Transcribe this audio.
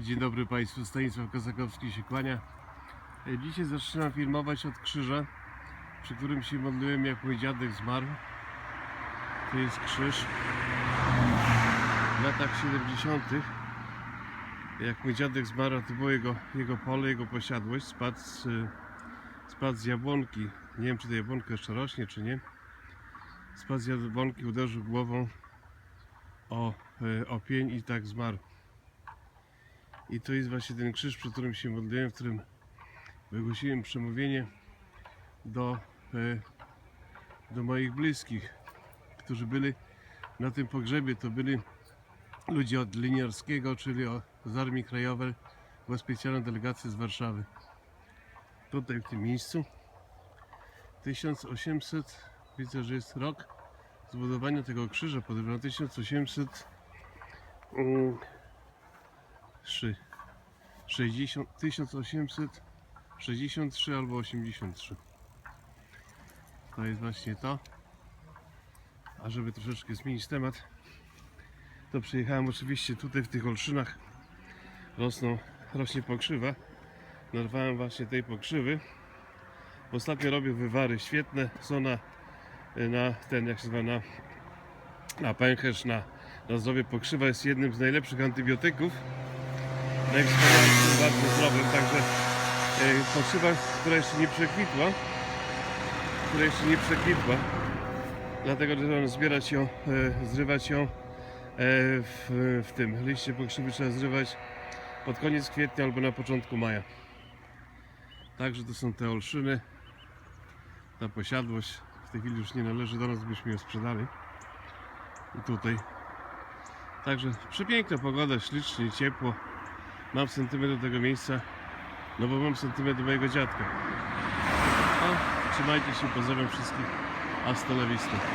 Dzień dobry Państwu, Stanisław Kozakowski się kłania. Dzisiaj zaczynam filmować od krzyża, przy którym się modliłem jak mój dziadek zmarł. To jest krzyż w latach 70. Jak mój dziadek zmarł, to było jego, jego pole, jego posiadłość. Spadł z, spadł z jabłonki. Nie wiem, czy ta jabłonka jeszcze rośnie, czy nie. Spadł z jabłonki, uderzył głową o, e, o pień i tak zmarł. I to jest właśnie ten krzyż, przy którym się modliłem, w którym wygłosiłem przemówienie do, e, do moich bliskich, którzy byli na tym pogrzebie. To byli ludzie od Liniarskiego, czyli z Armii Krajowej, była specjalna delegacja z Warszawy. Tutaj w tym miejscu 1800, widzę, że jest rok zbudowania tego krzyża, podejrzewam 1800 mm, 3 60 1863 albo 83 to jest właśnie to. A żeby troszeczkę zmienić temat to przyjechałem oczywiście tutaj w tych olszynach. Rosną, rośnie pokrzywa. Narwałem właśnie tej pokrzywy. Ostatnio robię wywary świetne. Są na, na ten jak się nazywa na, na pęcherz na, na zdrowie. Pokrzywa jest jednym z najlepszych antybiotyków najwspanialszym bardzo zdrowym, także e, pokrzywa, która jeszcze nie przekwitła, która jeszcze nie przekwitła, dlatego trzeba zbierać ją, e, zrywać ją e, w, w tym liście pokrzywy trzeba zrywać pod koniec kwietnia albo na początku maja. Także to są te olszyny, ta posiadłość w tej chwili już nie należy do nas, byśmy ją sprzedali. I tutaj. Także przepiękna pogoda, ślicznie, ciepło. Mam sentyment do tego miejsca, no bo mam sentyment do mojego dziadka. Trzymajcie się, pozdrawiam wszystkich. Hasta la vista.